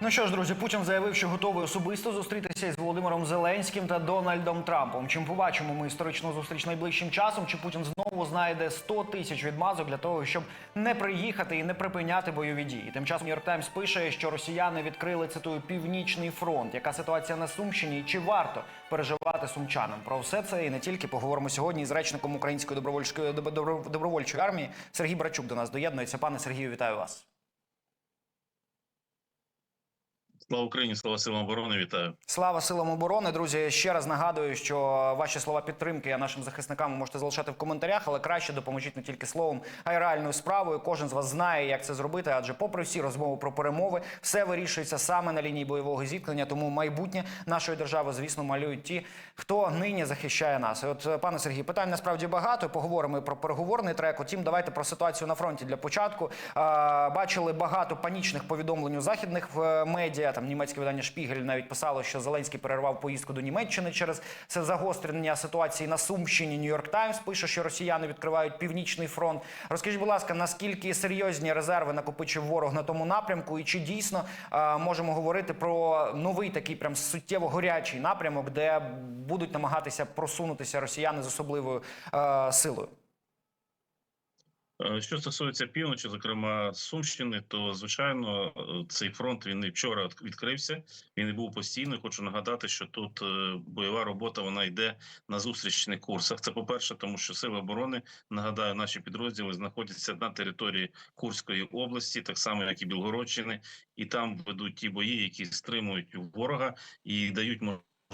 Ну що ж, друзі, Путін заявив, що готовий особисто зустрітися із Володимиром Зеленським та Дональдом Трампом. Чим побачимо ми історичну зустріч найближчим часом? Чи Путін знову знайде 100 тисяч відмазок для того, щоб не приїхати і не припиняти бойові дії? Тим часом Нью-Йорк Таймс пише, що росіяни відкрили цитую північний фронт. Яка ситуація на Сумщині? і Чи варто переживати сумчанам? Про все це і не тільки поговоримо сьогодні із речником Української добровольської добро- добровольчої армії Сергій Брачук до нас доєднується. Пане Сергію, вітаю вас. Слава Україні, слава силам оборони, вітаю. Слава силам оборони, друзі. Ще раз нагадую, що ваші слова підтримки нашим захисникам можете залишати в коментарях, але краще допоможіть не тільки словом, а й реальною справою. Кожен з вас знає, як це зробити. Адже, попри всі розмови про перемови, все вирішується саме на лінії бойового зіткнення. Тому майбутнє нашої держави, звісно, малюють ті, хто нині захищає нас. От, пане Сергій, питань насправді багато. Поговоримо і про переговорний трек. Утім, давайте про ситуацію на фронті для початку. Бачили багато панічних повідомлень у західних е, медіа. Там німецьке видання Шпігель навіть писало, що Зеленський перервав поїздку до Німеччини через це загострення ситуації на Сумщині. Нью-Йорк Таймс пише, що росіяни відкривають північний фронт. Розкажіть, будь ласка, наскільки серйозні резерви накопичив ворог на тому напрямку, і чи дійсно е, можемо говорити про новий такий прям суттєво горячий напрямок, де будуть намагатися просунутися росіяни з особливою е, силою? Е, Що стосується півночі, зокрема Сумщини, то звичайно е, цей фронт він і вчора відкрився. Він і був постійно. Хочу нагадати, що тут е, бойова робота вона йде на зустрічних курсах. Це по перше, тому що сили оборони нагадаю, наші підрозділи знаходяться на території Курської області, так само як і Білгородщини, і там ведуть ті бої, які стримують ворога і дають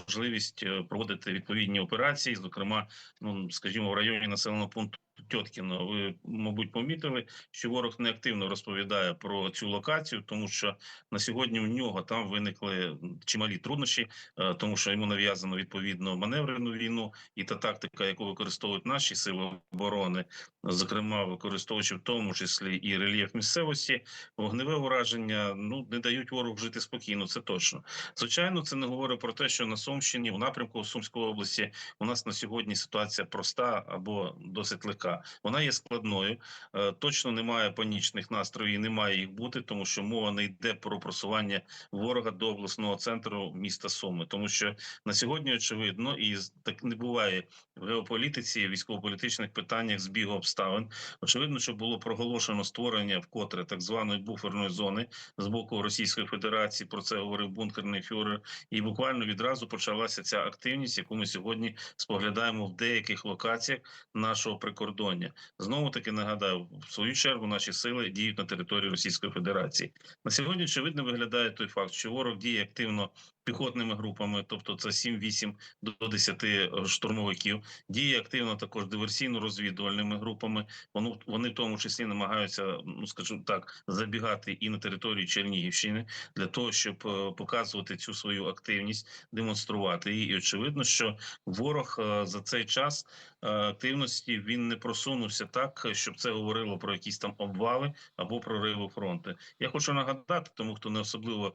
можливість е, проводити відповідні операції, зокрема, ну скажімо, в районі населеного пункту. Тьоткіно, ви мабуть помітили, що ворог не активно розповідає про цю локацію, тому що на сьогодні у нього там виникли чималі труднощі, е, тому що йому нав'язано відповідно маневрену війну і та тактика, яку використовують наші сили оборони, зокрема використовуючи в тому числі і рельєф місцевості, вогневе ураження. Ну не дають ворогу жити спокійно. Це точно. Звичайно, це не говорить про те, що на Сумщині, в напрямку Сумської області, у нас на сьогодні ситуація проста або досить легка. Вона є складною. Е, Точно немає панічних настроїв, не має їх бути, тому що мова не йде про просування ворога до обласного центру міста Суми, тому що на сьогодні очевидно, і так не буває в геополітиці, військово-політичних питаннях збігу обставин. Очевидно, що було проголошено створення вкотре так званої буферної зони з боку Російської Федерації. Про це говорив бункерний фюрер. І буквально відразу почалася ця активність, яку ми сьогодні споглядаємо в деяких локаціях нашого прикордоння. Знову таки нагадаю, в свою чергу наші сили діють на території Російської Федерації. На сьогодні очевидно виглядає той факт, що ворог діє активно піхотними групами, тобто це 7-8 до 10 штурмовиків. Діє активно також диверсійно-розвідувальними групами. Вони, вони в тому числі намагаються, ну скажімо так, забігати і на територію Чернігівщини для того, щоб е, показувати цю свою активність, демонструвати її. І очевидно, що ворог е, за цей час е, активності він не просунувся так, щоб це говорило про якісь там обвали або прориви фронту. Я хочу нагадати, тому хто не особливо е,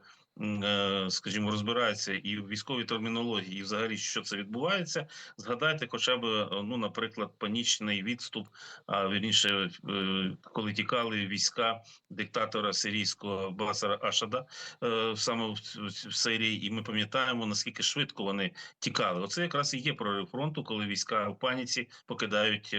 скажімо, розбирається і в військовій термінології, і взагалі що це відбувається. Згадайте, хоча б е, ну, наприклад, панічний відступ, а вірніше, е, коли тікали війська диктатора сирійського Басара Ашада е, саме в Сирії, і ми пам'ятаємо наскільки швидко вони тікали. Оце якраз і є прорив фронту, коли війська в паніці покидають.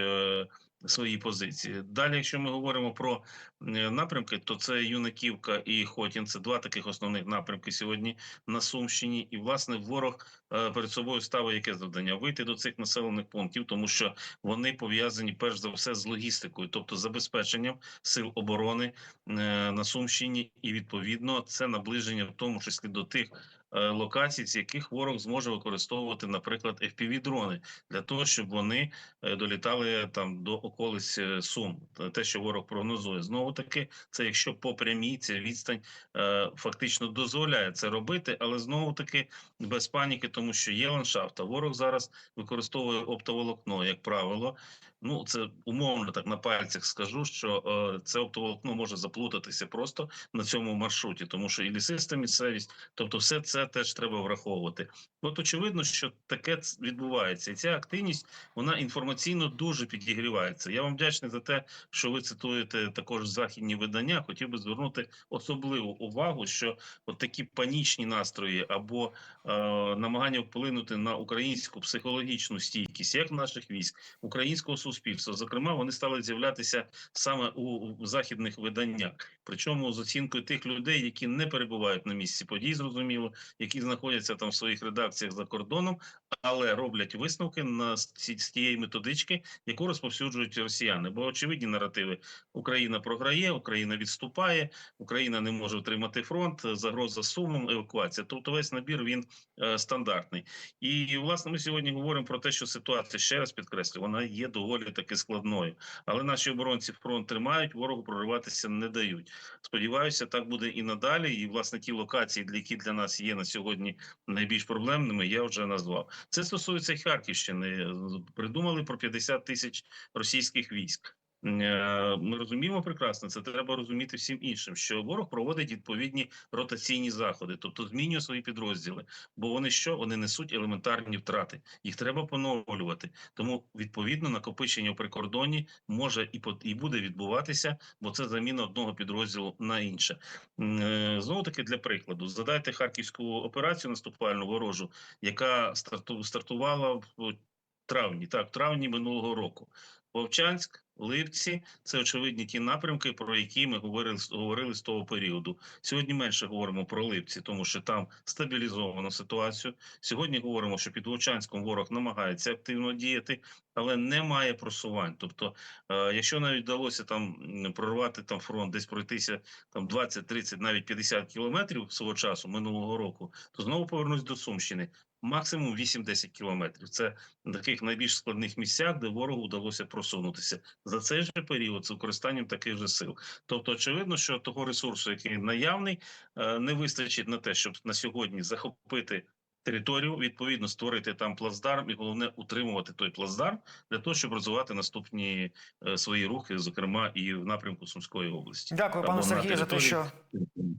Свої позиції далі, якщо ми говоримо про е, напрямки, то це Юнаківка і Хотін. Це два таких основних напрямки сьогодні на Сумщині. І власне ворог перед собою ставить яке завдання вийти до цих населених пунктів, тому що вони пов'язані перш за все з логістикою, тобто забезпеченням сил оборони е, на Сумщині, і відповідно це наближення, в тому числі до тих. е, Локацій, з яких ворог зможе використовувати, наприклад, fpv дрони для того, щоб вони е, долітали там до околиць е, Сум. Те, що ворог прогнозує, знову таки, це якщо по прямій ця відстань е, фактично дозволяє це робити, але знову таки без паніки, тому що є ландшафт. А ворог зараз використовує оптоволокно, як правило. Ну, це умовно так на пальцях скажу, що е, це оптоволокно може заплутатися просто на цьому маршруті, тому що і лісиста місцевість, тобто, все це теж треба враховувати. От очевидно, що таке відбувається, і ця активність вона інформаційно дуже підігрівається. Я вам вдячний за те, що ви цитуєте також західні видання. Хотів би звернути особливу увагу, що от такі панічні настрої або е, намагання вплинути на українську психологічну стійкість, як наших військ, українського суспільства, зокрема, вони стали з'являтися саме у, західних виданнях. Причому з оцінкою тих людей, які не перебувають на місці подій, зрозуміло, які знаходяться там в своїх редакціях за кордоном, але роблять висновки на з тієї методички, яку розповсюджують росіяни. Бо очевидні наративи: Україна програє, Україна відступає, Україна не може утримати фронт, загроза сумом, евакуація. Тобто весь набір він е, стандартний. І власне ми сьогодні говоримо про те, що ситуація ще раз підкреслю, вона є доволі таки складною. Але наші оборонці фронт тримають, ворогу прориватися не дають. Сподіваюся, так буде і надалі. І власне ті локації, які для нас є на сьогодні найбільш проблемними, я вже назвав. Це стосується Харківщини. Придумали про 50 тисяч російських військ. Е, Ми розуміємо прекрасно, це треба розуміти всім іншим, що ворог проводить відповідні ротаційні заходи, тобто змінює свої підрозділи. Бо вони що? Вони несуть елементарні втрати. Їх треба поновлювати. Тому відповідно накопичення в прикордоні може і пот- і буде відбуватися, бо це заміна одного підрозділу на інше. Знову таки для прикладу, згадайте харківську операцію наступальну ворожу, яка стартувала в травні, так, в травні минулого року. Вовчанськ, Липці це очевидні ті напрямки, про які ми говорили говорили з того періоду. Сьогодні менше говоримо про Липці, тому що там стабілізовано ситуацію. Сьогодні говоримо, що під Вовчанськом ворог намагається активно діяти, але немає просувань. Тобто, е, якщо навіть вдалося там прорвати там фронт, десь пройтися там 20, 30, навіть 50 кілометрів свого часу минулого року, то знову повернусь до Сумщини. Максимум 8-10 кілометрів. Це на таких найбільш складних місцях, де ворогу вдалося просунутися за цей же період з використанням таких же сил. Тобто, очевидно, що того ресурсу, який наявний, е, не вистачить на те, щоб на сьогодні захопити. Територію відповідно створити там плацдарм, і головне утримувати той плацдарм для того, щоб розвивати наступні е, свої рухи, зокрема і в напрямку Сумської області. Дякую, пане Або на Сергію, за те, що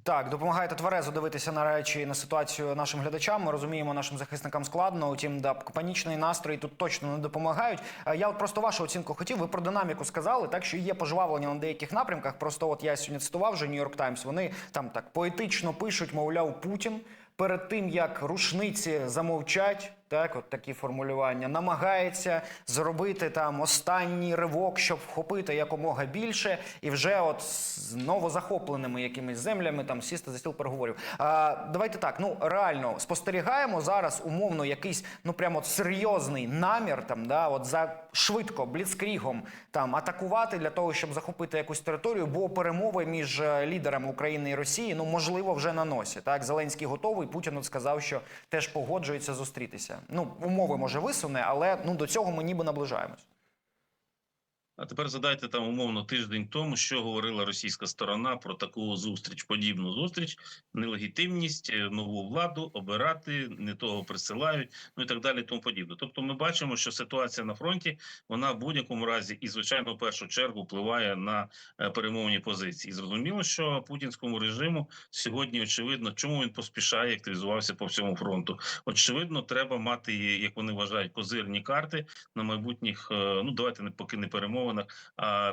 Так, допомагаєте тверезо дивитися на речі на ситуацію нашим глядачам. Ми розуміємо, нашим захисникам складно. Утім, да, панічний настрій тут точно не допомагають. Е, Я от просто вашу оцінку хотів. Ви про динаміку сказали, так що є пожвавлення на деяких напрямках. Просто от я сьогодні цитував вже Нью-Йорк Таймс. Вони там так поетично пишуть, мовляв, Путін перед тим як рушниці замовчать. Так, от такі формулювання намагається зробити там останній ривок, щоб вхопити якомога більше, і вже от з новозахопленими якимись землями там сісти за стіл переговорів. А, давайте так. Ну реально спостерігаємо зараз умовно якийсь ну прямо от серйозний намір там, да, от за швидко бліцкрігом там атакувати для того, щоб захопити якусь територію, бо перемови між е, лідерами України і Росії ну можливо вже на носі. Так, Зеленський готовий. Путін от сказав, що теж погоджується зустрітися. Ну умови може висуне, але ну до цього ми ніби наближаємось. А тепер задайте там умовно тиждень тому, що говорила російська сторона про таку зустріч, подібну зустріч, нелегітимність, е, нову владу обирати, не того присилають, ну і так далі. Тому подібне. Тобто, ми бачимо, що ситуація на фронті вона в будь-якому разі і звичайно в першу чергу впливає на е, перемовні позиції. І зрозуміло, що путінському режиму сьогодні очевидно, чому він поспішає, активізувався по всьому фронту. Очевидно, треба мати, як вони вважають, козирні карти на майбутніх. е, Ну давайте не поки не перемовинах,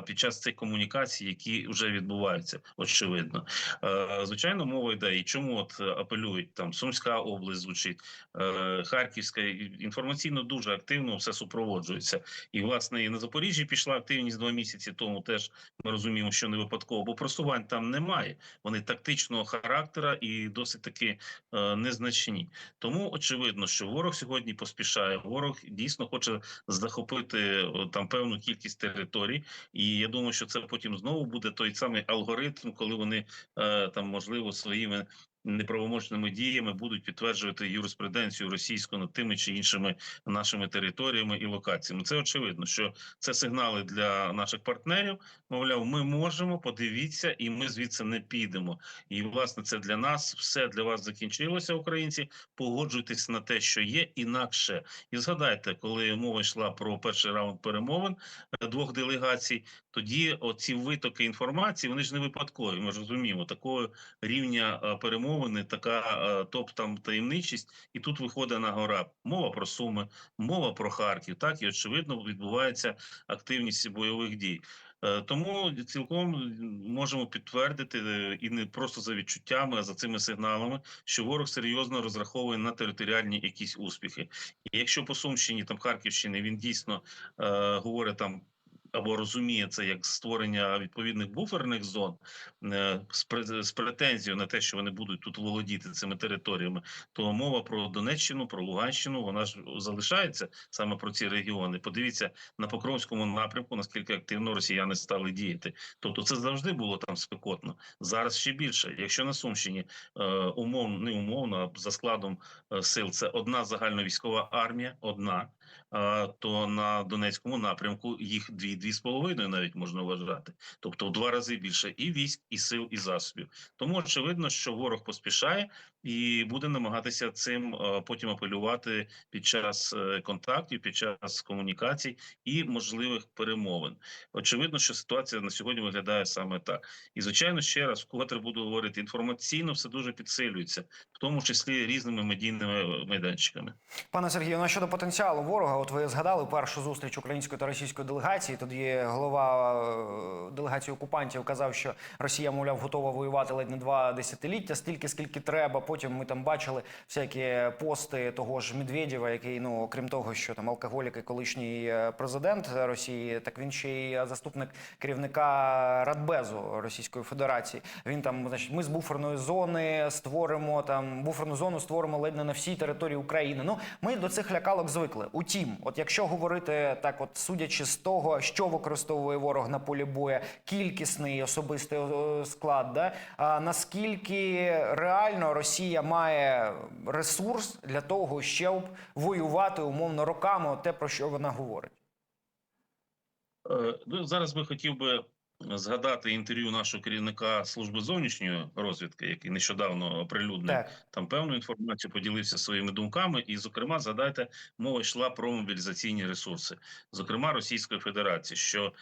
під час цих комунікацій, які вже відбуваються, очевидно. Е, Звичайно, мова йде. І чому от е, апелюють там Сумська область звучить, е, Харківська інформаційно дуже активно все супроводжується. І власне і на Запоріжжі пішла активність два місяці тому. Теж ми розуміємо, що не випадково, бо просувань там немає. Вони тактичного характера і досить таки незначні. Тому очевидно, що ворог сьогодні поспішає. Ворог дійсно хоче захопити там певну кількість територій, і я думаю, що це потім знову буде той самий алгоритм, коли вони е, там можливо своїми неправомочними діями будуть підтверджувати юриспруденцію російську над тими чи іншими нашими територіями і локаціями. Це очевидно, що це сигнали для наших партнерів. Мовляв, ми можемо, подивіться, і ми звідси не підемо. І власне це для нас все для вас закінчилося, українці. Погоджуйтесь на те, що є інакше. І згадайте, коли мова йшла про перший раунд перемовин е, двох делегацій, тоді оці витоки інформації вони ж не випадкові. Ми ж розуміємо, такого рівня е, перемовини, така е, топ там таємничість, і тут виходить на гора мова про суми, мова про Харків. Так і очевидно відбувається активність бойових дій. Е, Тому цілком можемо підтвердити е, і не просто за відчуттями, а за цими сигналами, що ворог серйозно розраховує на територіальні якісь успіхи. І якщо по Сумщині, там Харківщини, він дійсно е, говорить там. Або розуміє це як створення відповідних буферних зон е, з, претензією на те, що вони будуть тут володіти цими територіями, то мова про Донеччину, про Луганщину, вона ж залишається саме про ці регіони. Подивіться на Покровському напрямку, наскільки активно росіяни стали діяти. Тобто, це завжди було там спекотно. Зараз ще більше. Якщо на Сумщині е, умовно, не умовно, а за складом е, сил це одна загальновійськова армія, одна. Е, То на Донецькому напрямку їх дві, дві з половиною навіть можна вважати, тобто в два рази більше і військ, і сил, і засобів. Тому очевидно, що ворог поспішає і буде намагатися цим е, потім апелювати під час е, контактів, під час комунікацій і можливих перемовин. Очевидно, що ситуація на сьогодні виглядає саме так. І звичайно, ще раз вкотре буду говорити, інформаційно все дуже підсилюється, в тому числі різними медійними майданчиками. Пане Сергію, ну щодо потенціалу ворога, от ви згадали першу зустріч української та російської делегації. Тоді голова е, делегації окупантів казав, що Росія, мовляв, готова воювати ледь не два десятиліття, стільки скільки треба. Потім ми там бачили всякі пости того ж Медведєва, який, ну окрім того, що там алкоголік і колишній е, президент Росії, так він ще й заступник керівника Радбезу Російської Федерації. Він там, значить, ми з буферної зони створимо там буферну зону, створимо ледь не на всій території України. Ну ми до цих лякалок звикли. Утім, от якщо говорити так, от судячи з того, що використовує ворог на полі бою, кількісний особистий е, склад, да а наскільки реально Росія має ресурс для того, щоб воювати умовно роками, те про що вона говорить. Е, Ну, зараз би хотів би згадати інтерв'ю нашого керівника служби зовнішньої розвідки, який нещодавно оприлюднив Так, там певну інформацію, поділився своїми думками. І, зокрема, згадайте, мова йшла про мобілізаційні ресурси, зокрема Російської Федерації, що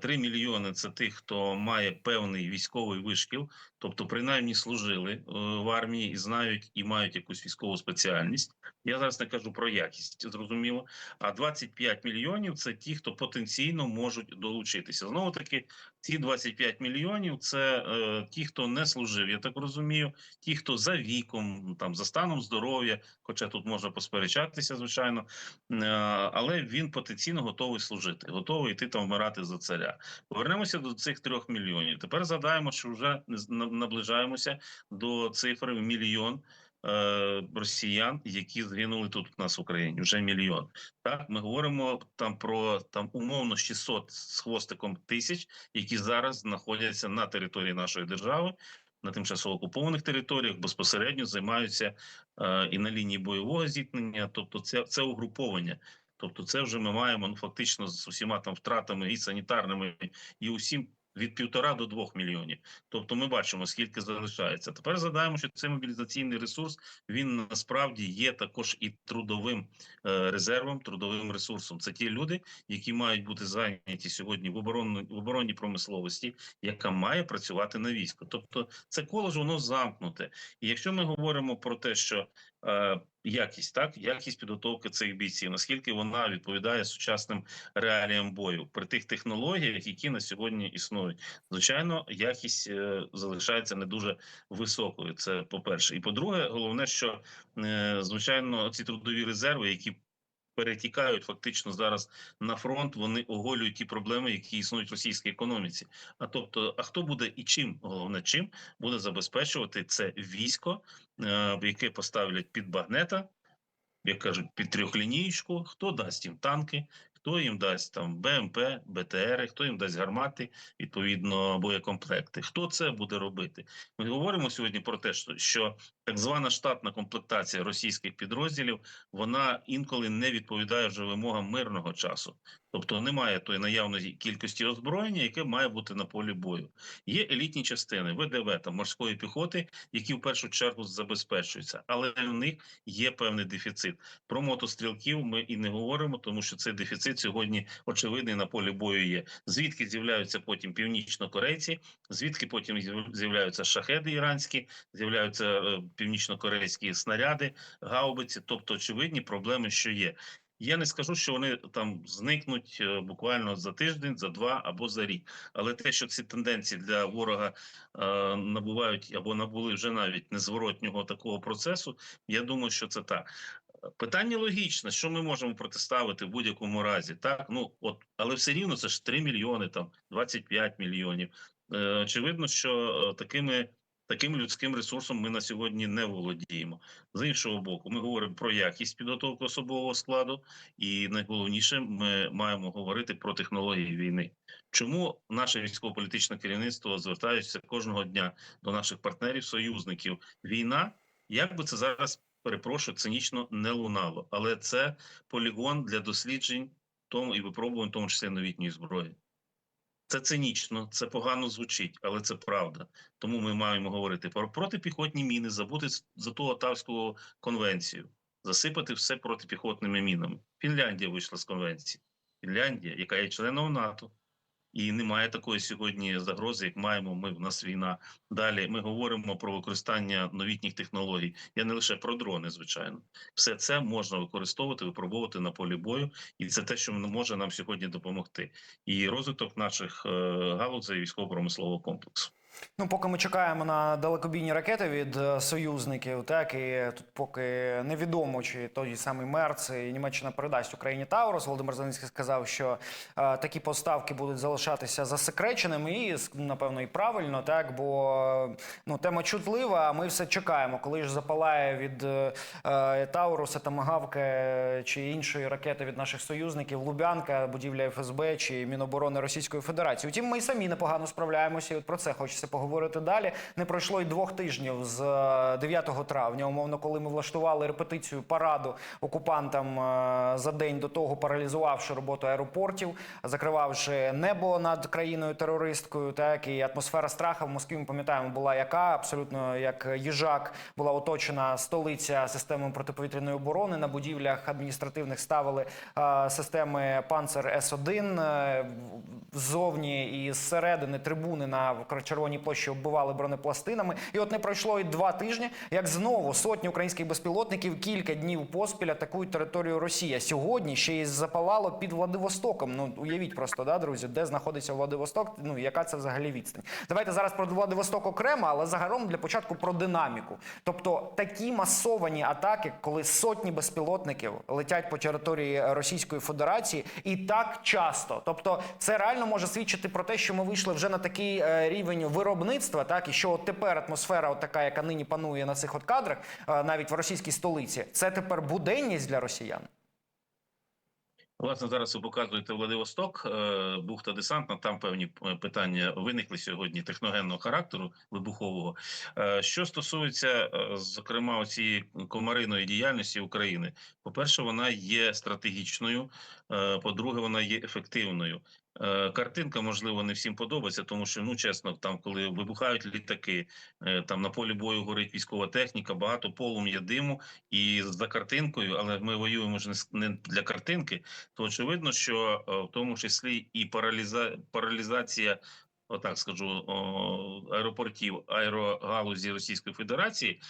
3 мільйони це тих, хто має певний військовий вишкіл, тобто принаймні служили е, в армії і знають і мають якусь військову спеціальність. Я зараз не кажу про якість, зрозуміло. А 25 мільйонів це ті, хто потенційно можуть долучитися. Знову таки, ці 25 мільйонів це е, ті, хто не служив, я так розумію. Ті, хто за віком, там за станом здоров'я, хоча тут можна посперечатися, звичайно, е, але він потенційно готовий служити, готовий йти там вмирати за царя. Повернемося до цих трьох мільйонів. Тепер задаємо, що вже наближаємося до цифри в мільйон. е, Росіян, які згинули тут у нас в Україні, вже мільйон. Так, ми говоримо там про там умовно 600 з хвостиком тисяч, які зараз знаходяться на території нашої держави, на тимчасово окупованих територіях, безпосередньо займаються е, і на лінії бойового зіткнення. Тобто, це, це угруповання. Тобто, це вже ми маємо ну фактично з усіма там втратами і санітарними, і усім від півтора до двох мільйонів. Тобто, ми бачимо скільки залишається. Тепер задаємо, що цей мобілізаційний ресурс він насправді є також і трудовим е, резервом, трудовим ресурсом. Це ті люди, які мають бути зайняті сьогодні в оборонній в оборонній промисловості, яка має працювати на військо. Тобто, це коло ж воно замкнуте. І якщо ми говоримо про те, що е, якість, так якість підготовки цих бійців, наскільки вона відповідає сучасним реаліям бою при тих технологіях, які на сьогодні існують, звичайно, якість е, залишається не дуже високою. Це по перше, і по-друге, головне, що е, звичайно ці трудові резерви, які перетікають фактично зараз на фронт, вони оголюють ті проблеми, які існують в російській економіці. А тобто, а хто буде і чим головне чим буде забезпечувати це військо, е, яке поставлять під багнета, як кажуть, під трьохлінійку, хто дасть їм танки. Хто їм дасть там БМП, БТРи, хто їм дасть гармати, відповідно боєкомплекти? Хто це буде робити? Ми говоримо сьогодні про те, що так звана штатна комплектація російських підрозділів вона інколи не відповідає вже вимогам мирного часу. Тобто немає тої наявної кількості озброєння, яке має бути на полі бою. Є елітні частини ВДВ та морської піхоти, які в першу чергу забезпечуються, але в них є певний дефіцит. Про мотострілків ми і не говоримо, тому що цей дефіцит сьогодні очевидний на полі бою є. Звідки з'являються потім північнокорейці, звідки потім з'яв- з'являються шахеди іранські, з'являються е, північнокорейські снаряди, гаубиці, тобто очевидні проблеми, що є. Я не скажу, що вони там зникнуть е, буквально за тиждень, за два або за рік. Але те, що ці тенденції для ворога е, набувають або набули вже навіть незворотнього такого процесу, я думаю, що це так. Питання логічне, що ми можемо протиставити в будь-якому разі, так ну от, але все рівно це ж 3 мільйони, там 25 мільйонів. Е, очевидно, що е, такими. Таким людським ресурсом ми на сьогодні не володіємо. З іншого боку, ми говоримо про якість підготовки особового складу, і найголовніше, ми маємо говорити про технології війни. Чому наше військово-політичне керівництво звертається кожного дня до наших партнерів, союзників? Війна, як би це зараз перепрошую, цинічно не лунало, але це полігон для досліджень, тому і випробувань, в тому числі новітньої зброї. Це цинічно, це погано звучить, але це правда. Тому ми маємо говорити про протипіхотні міни, забути за ту Отавську конвенцію, засипати все протипіхотними мінами. Фінляндія вийшла з конвенції. Фінляндія, яка є членом НАТО, і немає такої сьогодні загрози, як маємо ми. В нас війна. Далі ми говоримо про використання новітніх технологій. Я не лише про дрони, звичайно. Все це можна використовувати, випробовувати на полі бою, і це те, що може нам сьогодні допомогти. І розвиток наших е, галузей військово-промислового комплексу. Ну, поки ми чекаємо на далекобійні ракети від е, союзників, так і тут поки невідомо, чи той самий Мерц і Німеччина передасть Україні Таурус. Володимир Зеленський сказав, що е, такі поставки будуть залишатися засекреченими, і напевно і правильно, так бо е, ну тема чутлива. А ми все чекаємо, коли ж запалає від е, е, Тауруса та Магавки чи іншої ракети від наших союзників Лубянка, будівля ФСБ чи Міноборони Російської Федерації. Утім, ми й самі непогано справляємося. І от про це хочеться поговорити далі. Не пройшло й двох тижнів з е, 9 травня, умовно, коли ми влаштували репетицію параду окупантам е, за день до того, паралізувавши роботу аеропортів, закривавши небо над країною терористкою. Так і атмосфера страху в Москві. Ми пам'ятаємо, була яка абсолютно як їжак була оточена столиця системою протиповітряної оборони. На будівлях адміністративних ставили е, системи Панцер С-1. е, Ззовні і зсередини трибуни на Червоній площі оббивали бронепластинами. І от не пройшло і два тижні, як знову сотні українських безпілотників кілька днів поспіль атакують територію Росії. Сьогодні ще й запалало під Владивостоком. Ну уявіть просто, да, друзі, де знаходиться Владивосток. Ну яка це взагалі відстань? Давайте зараз про Владивосток окремо, але загалом для початку про динаміку. Тобто такі масовані атаки, коли сотні безпілотників летять по території Російської Федерації, і так часто. Тобто, це реально може свідчити про те, що ми вийшли вже на такий е, рівень виробництва, так і що от тепер атмосфера, от така, яка нині панує на цих от кадрах, е, навіть в російській столиці, це тепер буденність для росіян. Власне, зараз ви показуєте Владивосток, е, бухта десантна. Там певні е, питання виникли сьогодні техногенного характеру вибухового. Що стосується, зокрема, цієї комариної діяльності України, по-перше, вона є стратегічною. По-друге, вона є ефективною. Е, Картинка, можливо, не всім подобається, тому що ну чесно, там, коли вибухають літаки, е, там на полі бою горить військова техніка, багато полум'я диму, і за картинкою, але ми воюємо ж не для картинки то очевидно, що е, в тому числі і параліза... паралізація, отак скажу, аеропортів аерогалузі Російської Федерації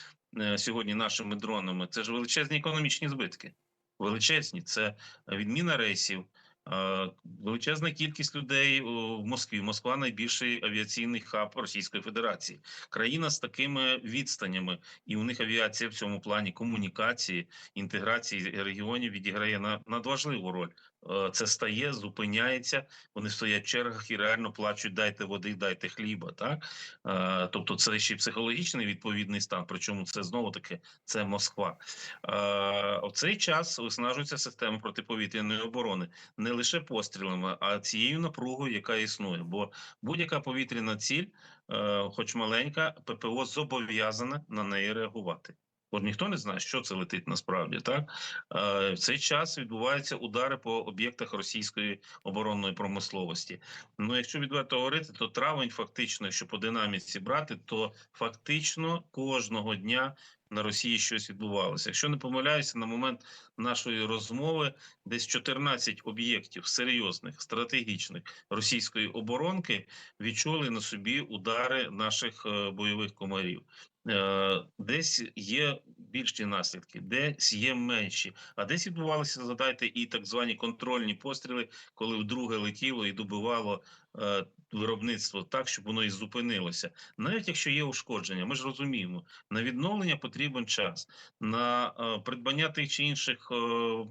сьогодні нашими дронами це ж величезні економічні збитки. Величезні це відміна рейсів. Е, Величезна кількість людей в Москві. Москва найбільший авіаційний хаб Російської Федерації. Країна з такими відстанями, і у них авіація в цьому плані комунікації, інтеграції регіонів відіграє на надважливу роль. е, це стає, зупиняється. Вони стоять в чергах і реально плачуть: дайте води, дайте хліба. Так Е, тобто, це ще й психологічний відповідний стан. Причому це знову таки це Москва. Е, В цей час виснажується система протиповітряної оборони не лише пострілами, а цією напругою, яка існує. Бо будь-яка повітряна ціль, е, хоч маленька, ППО зобов'язане на неї реагувати. Бо ніхто не знає, що це летить насправді. Так Е, в цей час відбуваються удари по об'єктах російської оборонної промисловості. Ну, якщо відверто говорити, то травень, фактично, якщо по динаміці брати, то фактично кожного дня на Росії щось відбувалося. Якщо не помиляюся, на момент нашої розмови десь 14 об'єктів серйозних стратегічних російської оборонки відчули на собі удари наших е, бойових комарів. Е, Десь є більші наслідки, десь є менші, а десь відбувалися, згадайте, і так звані контрольні постріли, коли вдруге летіло і добивало е, виробництво так, щоб воно і зупинилося. Навіть якщо є ушкодження, ми ж розуміємо, на відновлення потрібен час, на е, придбання тих чи інших, е,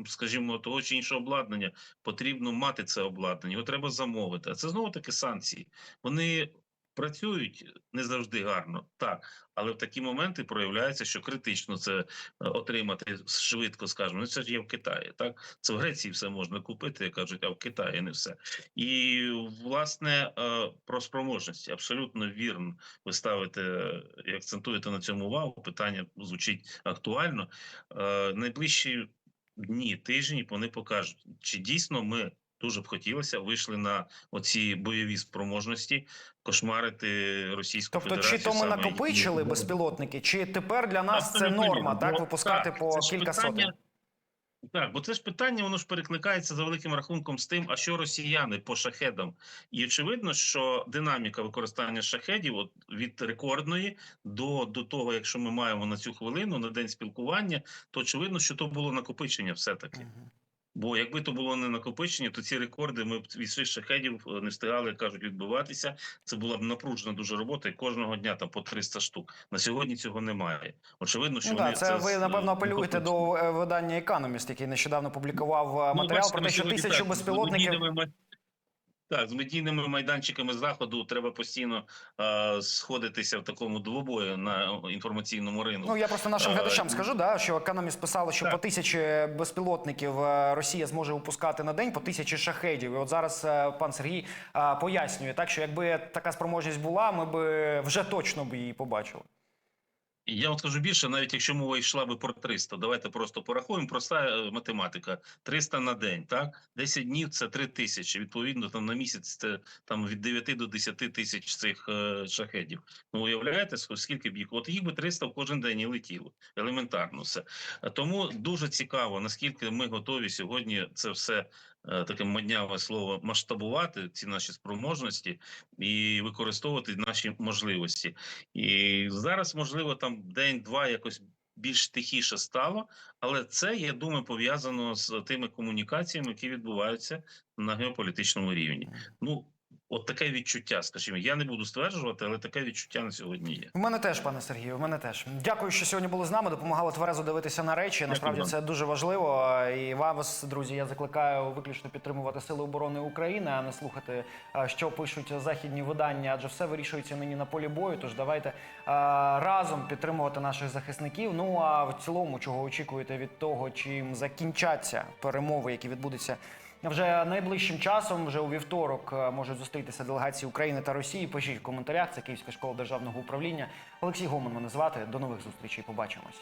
скажімо, того чи іншого обладнання потрібно мати це обладнання, його треба замовити. А це знову таки санкції. Вони працюють не завжди гарно, так, але в такі моменти проявляється, що критично це е, отримати швидко, скажімо. Ну це ж є в Китаї. Так це в Греції все можна купити, кажуть, а в Китаї не все. І власне е, про спроможності абсолютно вірно. Ви ставите і акцентуєте на цьому увагу. Питання звучить актуально. Е, Найближчі дні, тижні вони покажуть, чи дійсно ми. Дуже б хотілося вийшли на оці бойові спроможності кошмарити Російську Тобто, Федерацію. чи то ми накопичили їхні- безпілотники, чи тепер для нас це норма, так випускати так, по кілька питання- сотень? Так, бо це ж питання, воно ж перекликається за великим рахунком з тим, а що росіяни по шахедам. І очевидно, що динаміка використання шахедів от від рекордної до, до того, якщо ми маємо на цю хвилину на день спілкування, то очевидно, що то було накопичення все-таки. Мгм. Бо якби то було не накопичення, то ці рекорди ми б від своїх шахедів е, не встигали, як кажуть, відбуватися. Це була б напружена дуже робота, і кожного дня там по 300 штук. На сьогодні цього немає. Очевидно, що Ну вони так, це ви напевно е, апелюєте до е, видання Economist, який нещодавно публікував Ну, матеріал бачите, про те, що тисячу безпілотників. Так, з медійними майданчиками заходу треба постійно е, сходитися в такому двобої на інформаційному ринку. Ну я просто нашим глядачам скажу, да, що Economist писали, що Так. по тисячі безпілотників е, Росія зможе випускати на день по тисячі шахедів. І от зараз е, пан Сергій е, пояснює, так що якби така спроможність була, ми б вже точно б її побачили. Я вам скажу більше, навіть якщо мова йшла би про 300, давайте просто порахуємо. Проста е, математика: 300 на день, так 10 днів це 3 тисячі. Відповідно, там на місяць це там від 9 до 10 тисяч цих е, шахедів. Ну уявляєте, ск- скільки б їх? От їх би 300 в кожен день і летіло. Елементарно все. Е, Тому дуже цікаво, наскільки ми готові сьогодні це все. Е, Таке модняве слово масштабувати ці наші спроможності і використовувати наші можливості. І зараз, можливо, там день-два якось більш тихіше стало, але це, я думаю, пов'язано з тими комунікаціями, які відбуваються на геополітичному рівні. Ну, от таке відчуття, скажімо, я не буду стверджувати, але таке відчуття на сьогодні є. В мене теж, пане Сергію, в мене теж. Дякую, що сьогодні були з нами. Допомагали тверезо дивитися на речі. Насправді вам. це дуже важливо. І вас, друзі, я закликаю виключно підтримувати сили оборони України, а не слухати, що пишуть західні видання, адже все вирішується нині на полі бою. Тож давайте разом підтримувати наших захисників. Ну а в цілому, чого очікуєте від того, чим закінчаться перемови, які відбудуться. Вже найближчим часом, вже у вівторок, е, можуть зустрітися делегації України та Росії. Пишіть в коментарях. Це Київська школа державного управління. Олексій Гоман мене звати. До нових зустрічей. Побачимось.